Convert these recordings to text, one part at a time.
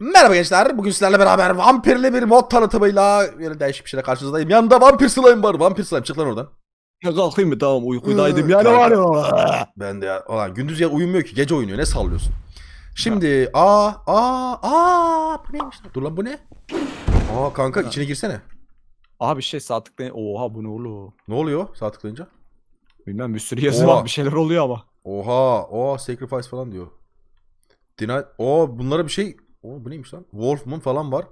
Merhaba gençler. Bugün sizlerle beraber vampirli bir mod tanıtımıyla bir değişik bir şeyle karşınızdayım. Yanında vampir slime var. Vampir slime çık lan oradan. Ya kalkayım mı tamam uykudaydım Iı, yani var ya. Ben de ya. Ulan gündüz ya uyumuyor ki. Gece oynuyor. Ne sallıyorsun? Şimdi aa aa aa bu neymiş? lan? Dur lan bu ne? Aa kanka içine girsene. Abi şey sağ tıklayın. Oha bu ne oğlum? Ne oluyor sağ tıklayınca? Bilmem bir sürü yazı Oha. var bir şeyler oluyor ama. Oha, oha sacrifice falan diyor. Deny, o bunlara bir şey, o bu neymiş lan? Wolfman falan var.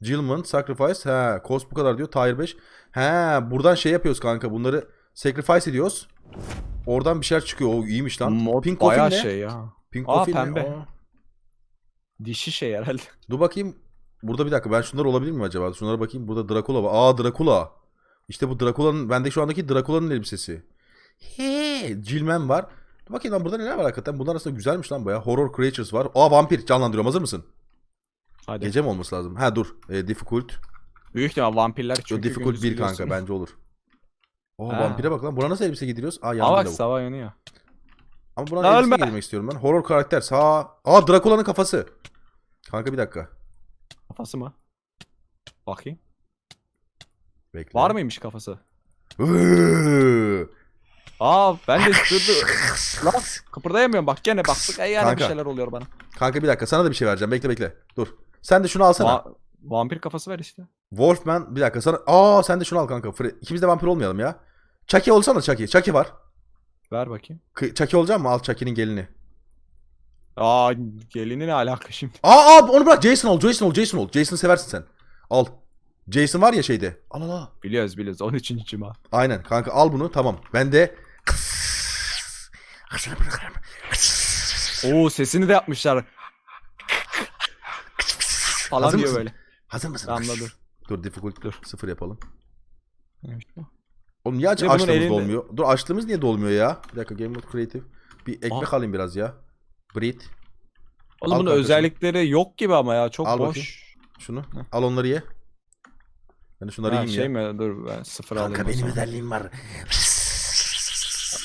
Gilman, sacrifice, he, cost bu kadar diyor. Tire 5. He, buradan şey yapıyoruz kanka. Bunları sacrifice ediyoruz. Oradan bir şeyler çıkıyor. O iyiymiş lan. Mod Pink bayağı coffin ne? şey ya. Pink Aa, coffin ne? pembe. Aa. Dişi şey herhalde. Dur bakayım. Burada bir dakika. Ben şunlar olabilir mi acaba? Şunlara bakayım. Burada Dracula var. Aa Dracula. İşte bu Dracula'nın bende şu andaki Dracula'nın elbisesi. He, Gilman var. Dur bakayım lan burada neler var hakikaten. Bunlar aslında güzelmiş lan baya. Horror Creatures var. Aa vampir canlandırıyorum. Hazır mısın? Hadi. Gece mi olması lazım? Ha dur. E, difficult. Büyük ihtimal vampirler Yo, çünkü difficult gündüz 1 kanka biliyorsun. bence olur. Oo Ha. vampire bak lan. Buna nasıl elbise giydiriyoruz? Aa yandı bak lavuk. sabah yanıyor. Ama buna Lan elbise ölme. giydirmek istiyorum ben. Horror karakter. Sağ. Aa Dracula'nın kafası. Kanka bir dakika. Kafası mı? Bakayım. Bekle. Var mıymış kafası? Iıı. Aa ben de durdu. Lan kıpırdayamıyorum bak gene baktık. Ay yani bir Kanka. şeyler oluyor bana. Kanka bir dakika sana da bir şey vereceğim. Bekle bekle. Dur. Sen de şunu alsana. Va- vampir kafası ver işte. Wolfman bir dakika sana. Aa sen de şunu al kanka. Fre- İkimiz de vampir olmayalım ya. Chucky olsana Chucky. Chucky var. Ver bakayım. K- Chucky olacak mı? Al Chucky'nin gelini. Aa gelini ne alaka şimdi? Aa, aa onu bırak. Jason ol. Jason ol. Jason ol. Jason'ı seversin sen. Al. Jason var ya şeyde. Al al al. Biliyoruz biliyoruz 13. cuma. Aynen kanka al bunu. Tamam. Ben de Oo sesini de yapmışlar. Falan Hazır diyor mısın? böyle. Hazır mısın? Damla dur. Dur difficult dur. Sıfır yapalım. Neymiş bu? Oğlum niye aç bunun açlığımız elinde- dolmuyor? Dur açlığımız niye dolmuyor ya? Bir dakika Game Mode Creative. Bir ekmek Aa. alayım biraz ya. Breed. Oğlum Al bunun kanka özellikleri yok gibi ama ya çok Al boş. Şunu. Al onları ye. Ben de şunları Ha, yiyeyim şey ya. mi? Dur ben sıfır Kanka alayım. o benim zaman. özelliğim var.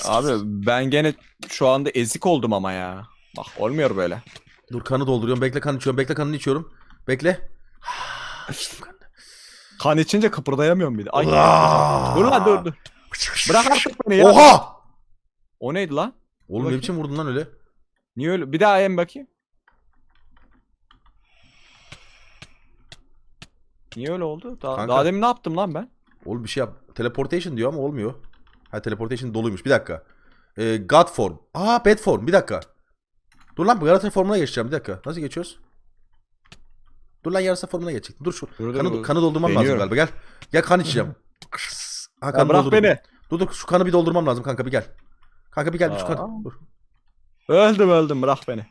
Abi ben gene şu anda ezik oldum ama ya. Bak olmuyor böyle. Dur kanı dolduruyorum. Bekle kan içiyorum. Bekle kanını içiyorum. Bekle. Kanını. Kan içince kıpırdayamıyorum bir de. Ay. Dur lan dur dur. Bırak artık beni ya. Oha! O neydi lan? Oğlum ne biçim vurdun lan öyle? Niye öyle? Bir daha yem bakayım. Niye öyle oldu? Daha, Kanka. daha demin ne yaptım lan ben? Oğlum bir şey yap. Teleportation diyor ama olmuyor. Ha teleportation doluymuş. Bir dakika. Ee, God form. Aa bad form. Bir dakika. Dur lan bu yarasa formuna geçeceğim. Bir dakika. Nasıl geçiyoruz? Dur lan yarasa formuna geçecek. Dur şu Dur, kanı, dur. kanı doldurmam lazım Deniyorum. galiba. Gel. Gel kan içeceğim. ha, Ya kanı bırak doldurdum. beni. Dur dur şu kanı bir doldurmam lazım kanka bir gel. Kanka bir gel bir şu Aa. kanı. Dur. Öldüm öldüm bırak beni.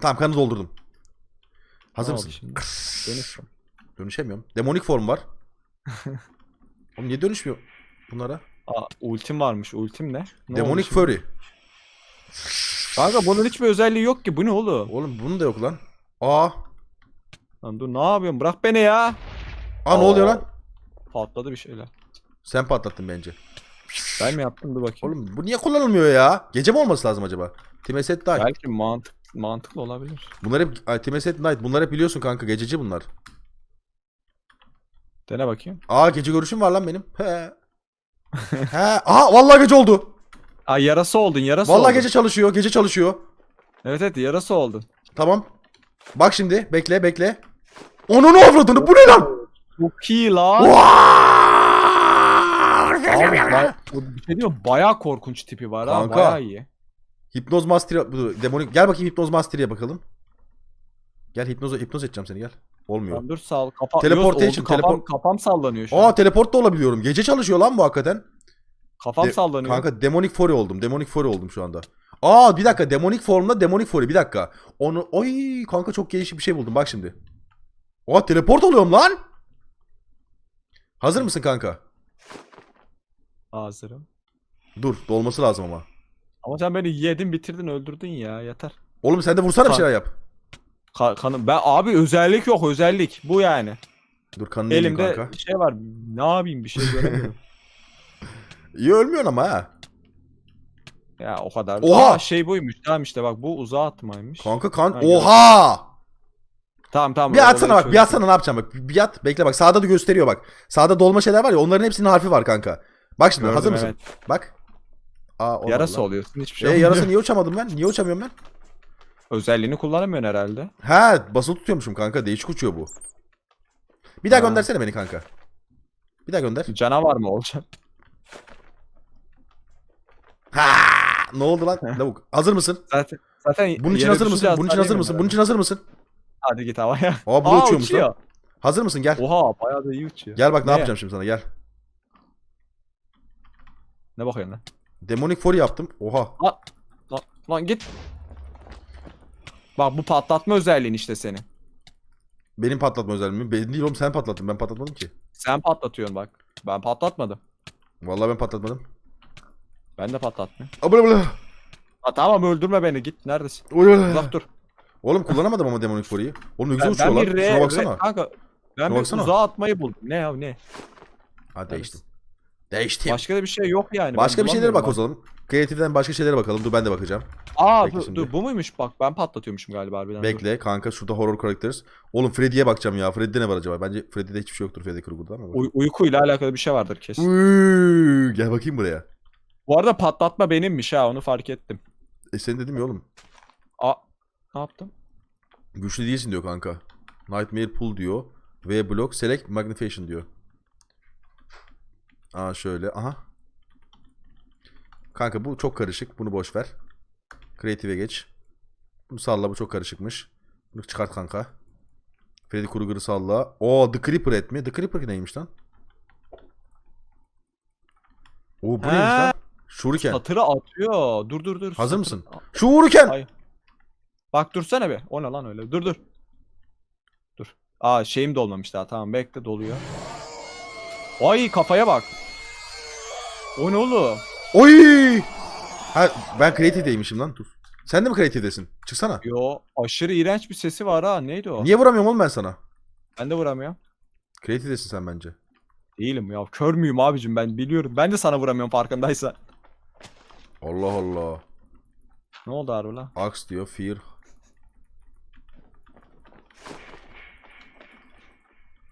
Tamam kanı doldurdum. Hazır mısın? şimdi? Dönüş. Dönüşemiyorum. Demonik form var. Oğlum niye dönüşmüyor bunlara? Aa, ultim varmış. Ultim ne? ne şimdi? Fury. Kanka bunun hiçbir özelliği yok ki. Bu ne oğlum? Oğlum bunun da yok lan. Aa. Lan dur ne yapıyorsun? Bırak beni ya. Aa ne oluyor lan? Patladı bir şeyler. Sen patlattın bence. Ben mi yaptım? Dur bakayım. Oğlum bu niye kullanılmıyor ya? Gece mi olması lazım acaba? Timeset Night. Belki mantık mantıklı olabilir. Bunlar hep ay, Timeset Night. Bunlar hep biliyorsun kanka gececi bunlar. Dene bakayım. Aa gece görüşüm var lan benim. He. He. Aa vallahi gece oldu. Aa yarası oldun yarası Vallahi oldun. gece çalışıyor. Gece çalışıyor. Evet evet yarası oldun. Tamam. Bak şimdi bekle bekle. Onun avradını bu ne lan? Çok iyi lan. Abi ba- bu bir şey diyor bayağı korkunç tipi var ha Kanka. bayağı iyi. Hipnoz Master bu demonik gel bakayım Hipnoz Master'e bakalım. Gel hipnoz hipnoz edeceğim seni gel. Olmuyor. Lan dur sağ ol. Kapa Teleportation, Yok, oldu, kafam, teleport- kafam sallanıyor şu an. Aa teleport da olabiliyorum. Gece çalışıyor lan bu hakikaten. Kafam De- sallanıyor. Kanka Demonic Fury oldum. Demonic Fury oldum şu anda. Aa bir dakika Demonic formla Demonic Fury bir dakika. Onu oy kanka çok değişik bir şey buldum bak şimdi. Aa teleport oluyorum lan. Hazır mısın kanka? Hazırım. Dur dolması lazım ama. Ama sen beni yedin bitirdin öldürdün ya yeter. Oğlum sen de vursana bir Kan- şeyler yap. Ka- kanım ben abi özellik yok özellik bu yani. Dur kanını yiyeyim Elimde kanka. şey var ne yapayım bir şey göremiyorum. İyi ölmüyorsun ama ha. ya o kadar. Oha! Aa, şey buymuş tamam işte bak bu uzağa atmaymış. Kanka kan. Ha. Oha! Tamam tamam. Bir atsana bak bir atsana ne yapacağım bak. Bir at bekle bak sağda da gösteriyor bak. Sağda dolma şeyler var ya onların hepsinin harfi var kanka. Bak şimdi Gördüm, hazır mısın? evet. Bak. Aa, Yarası oluyorsun hiçbir E şey olmuyor. yarası niye uçamadım ben? Niye uçamıyorum ben? Özelliğini kullanamıyorsun herhalde. Ha basılı tutuyormuşum kanka. Değişik uçuyor bu. Bir daha Ha. göndersene beni kanka. Bir daha gönder. Canavar mı olacak? Ha! Ne oldu lan? Lavuk. Hazır mısın? Zaten zaten Bunun için hazır mısın? Bunun için hazır mısın? Bunun için hazır mısın? Hadi git havaya. Aa bu Aa, uçuyormuş uçuyor. lan. Hazır mısın? Gel. Oha bayağı da iyi uçuyor. Gel bak ne Ne? yapacağım şimdi sana gel. Ne bakıyorsun lan? Demonic Fury yaptım. Oha. Lan, lan git. Bak bu patlatma özelliğin işte senin. Benim patlatma özelliğim. Benim değil oğlum sen patlattın. Ben patlatmadım ki. Sen patlatıyorsun bak. Ben patlatmadım. Vallahi ben patlatmadım. Ben de patlatmıyorum. Abla abla. Ha, tamam öldürme beni git. Neredesin? Oy, Uzak dur. Oğlum kullanamadım ama Demonic Fury'yi. Oğlum ne güzel uçuyor lan. bir Şuna re, baksana. re- kanka. Ben Şuna bir baksana. uzağa atmayı buldum. Ne ya ne? Ha değiştim. Değiştim. Başka da bir şey yok yani. Başka bir şeylere bak o bulamıyorum zaman. Kreatiften başka şeylere bakalım. Dur ben de bakacağım. Aa Bekle dur, şimdi. dur bu muymuş bak ben patlatıyormuşum galiba harbiden. Dur. Bekle kanka şurada horror characters. Oğlum Freddy'ye bakacağım ya. Freddy'de ne var acaba? Bence Freddy'de hiçbir şey yoktur Freddy Krueger'da ama. Uy- uykuyla alakalı bir şey vardır kesin. Uyyy, Gel bakayım buraya. Bu arada patlatma benimmiş ha onu fark ettim. E sen dedim ya oğlum. Ne yaptım? Güçlü değilsin diyor kanka. Nightmare Pool diyor. V block select magnification diyor. Aa şöyle. Aha. Kanka bu çok karışık. Bunu boş ver. Creative'e geç. Bunu salla bu çok karışıkmış. Bunu çıkart kanka. Freddy Krueger'ı salla. Oo The Creeper et mi? The Creeper neymiş lan? Oo bu neymiş lan? Shuriken. Satırı atıyor. Dur dur dur. Hazır mısın? Shuriken. Ay. Bak dursana bir. O ne lan öyle? Dur dur. Dur. Aa şeyim dolmamış daha. Tamam bekle doluyor. Ay kafaya bak. O ne oğlum? Oy! Ha, ben Creative'deymişim lan. Dur. Sen de mi Creative'desin? Çıksana. Yo aşırı iğrenç bir sesi var ha. Neydi o? Niye vuramıyorum oğlum ben sana? Ben de vuramıyorum. Creative'desin sen bence. Değilim ya. Kör müyüm abicim ben biliyorum. Ben de sana vuramıyorum farkındaysan. Allah Allah. Ne oldu harbi lan? Axe diyor. Fear.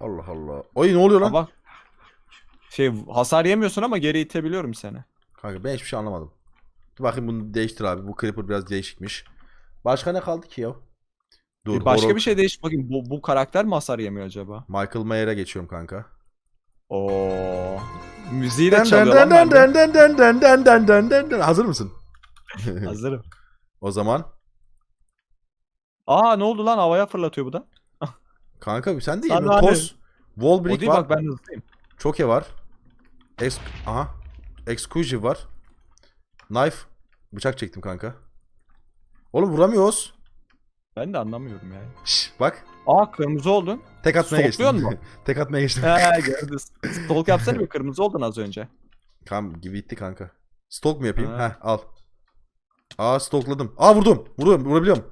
Allah Allah. Oy ne oluyor lan? Bak. Şey hasar yemiyorsun ama geri itebiliyorum seni. Kanka ben hiçbir şey anlamadım. Dur bakayım bunu değiştir abi. Bu Creeper biraz değişikmiş. Başka ne kaldı ki ya? Dur. Bir başka horror- bir şey değiş bakayım. Bu, bu karakter mi hasar yemiyor acaba? Michael Mayer'e geçiyorum kanka. Oo. Müziği de çalıyor den lan den bende. den den den den den den den den. Hazır mısın? Hazırım. o zaman Aa ne oldu lan havaya fırlatıyor bu da. Kanka sen de Sana yemiyorsun. hani- Toz. Wall brick değil var. bak ben hızlıyım. Çoke var. Ex Aha. Exclusive var. Knife. Bıçak çektim kanka. Oğlum vuramıyoruz. Ben de anlamıyorum yani. Şş, bak. Aa kırmızı oldun. Tek atmaya geçtim. Stokluyor mu? Tek atmaya geçtim. He gördüm. Stalk yapsana bir kırmızı oldun az önce. Kam gibi gitti kanka. Stalk mu yapayım? Ha. Heh al. Aa stalkladım. Aa vurdum. Vuruyorum. Vurabiliyorum.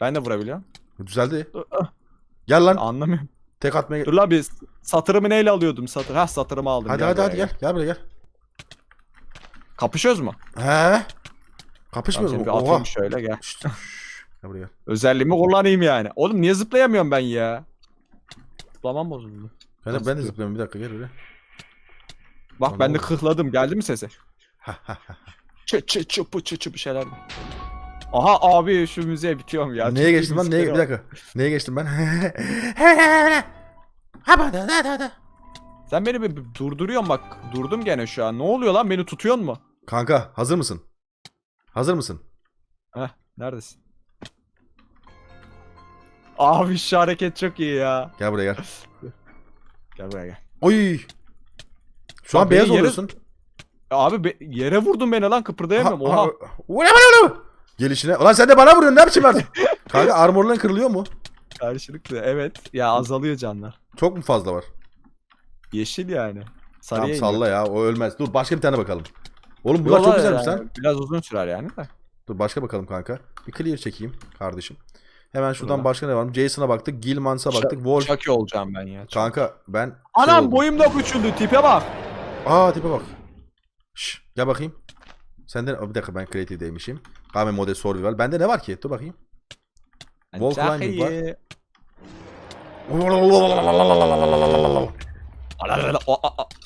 Ben de vurabiliyorum. Düzeldi. Gel lan. Anlamıyorum. Tek atmaya Dur lan biz satırımı neyle alıyordum satır. Ha satırımı aldım. Hadi Gel hadi buraya hadi gel. Gel buraya gel. Kapışıyoruz mu? He. Tamam, Kapışmıyoruz seni mu? bir Oha. atayım şöyle gel. Şşt, şşt. Gel buraya gel. Özelliğimi kullanayım yani. Oğlum niye zıplayamıyorum ben ya? Zıplamam bozuldu. Ben de, ben de zıplıyorum? bir dakika gel buraya. Bak Lan ben de kıhladım. Geldi mi sesi? Ha, ha, ha. Çı çı çı pı çı çı bir şeyler. Aha abi şu müziğe bitiyorum ya. Neye Çok geçtim müzikleri Neye, bir dakika. Neye geçtim ben? Sen beni bir bir durduruyorsun bak. Durdum gene şu an. Ne oluyor lan? Beni tutuyorsun mu? Kanka hazır mısın? Hazır mısın? Heh, neredesin? Abi şu hareket çok iyi ya. Gel buraya gel. Gel buraya gel. Oy. Şu an Abi beyaz yere- oluyorsun. Abi be- yere vurdun beni lan kıpırdayamıyorum. Ha- Oha. Gelişine. Ulan sen de bana vuruyorsun. Ne biçim verdin? Kanka armorların kırılıyor mu? Karşılıklı. Evet. Ya azalıyor canlar. Çok mu fazla var? Yeşil yani. Sarıya Tamam iniyor. salla ya. O ölmez. Dur başka bir tane bakalım. Oğlum bunlar Yola çok güzelmiş yani. lan. Biraz uzun sürer yani de. Dur başka bakalım kanka. Bir clear çekeyim kardeşim. Hemen şuradan Ulan. başka ne var? Jason'a baktık. Gilmans'a baktık. Wolf. Chucky olacağım ben ya. Kanka ben şey Anam oldum. boyum da küçüldü. Tipe bak. Aa tipe bak. Şş, gel bakayım. Sende Aa, bir dakika ben creative'deymişim. Game Mode Survival. Bende ne var ki? Dur bakayım. Wall climbing var.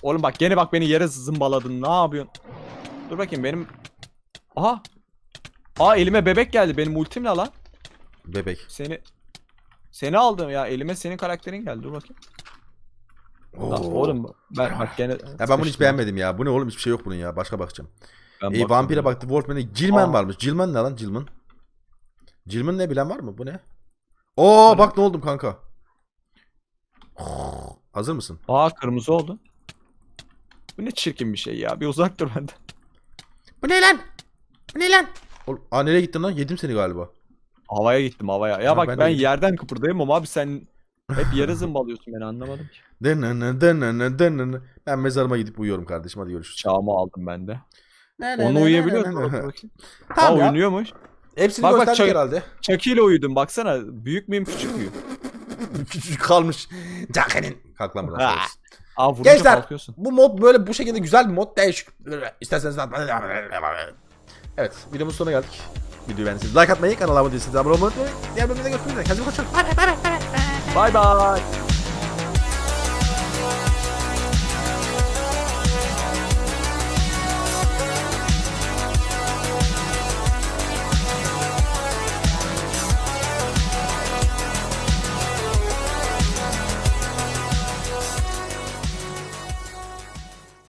Oğlum bak gene bak beni yere zımbaladın. Ne yapıyorsun? Dur bakayım benim... Aha. Aa elime bebek geldi. Benim ultim ne lan? Bebek. Seni... Seni aldım ya. Elime senin karakterin geldi. Dur bakayım. Lan Oo. oğlum ben bak gene... Ya ben bunu hiç beğenmedim ya. Bu ne oğlum hiçbir şey yok bunun ya. Başka bakacağım. Ben E, bakıyorum vampire baktı. Wolfman'e Gilman Aa. varmış. Gilman ne lan Gilman? Gilman ne bilen var mı? Bu ne? Oo bak ne oldum kanka. Hazır mısın? Aa kırmızı oldu. Bu ne çirkin bir şey ya. Bir uzak dur benden. Bu ne lan? Bu ne lan? Oğlum, aa nereye gittin lan? Yedim seni galiba. Havaya gittim havaya. Ya Ha, bak ben ben, de gittim. yerden kıpırdayım abi sen hep yere zımbalıyorsun beni anlamadım ki. Dınını dınını dınını. Ben mezarıma gidip uyuyorum kardeşim. Hadi görüşürüz. Çağımı aldım ben de. Onu uyuyabiliyor musun? Aa Tamam ya. uyunuyormuş. Hepsini Bak, bak, gösterdik çay- herhalde. Chucky ile uyudum baksana. Büyük müyüm küçük müyüm? Küçücük kalmış. Jack'ın. Kalk lan buradan. Ha. şerefsiz. Aa vurunca Gençler kalkıyorsun. bu mod böyle bu şekilde güzel bir mod değişik. İsterseniz Evet videomuzun sonuna geldik. Videoyu beğendiyseniz like atmayı, kanala abone değilseniz abone olmayı unutmayın. Diğer bölümde görüşmek üzere. Kendinize iyi bakın. Bay bay.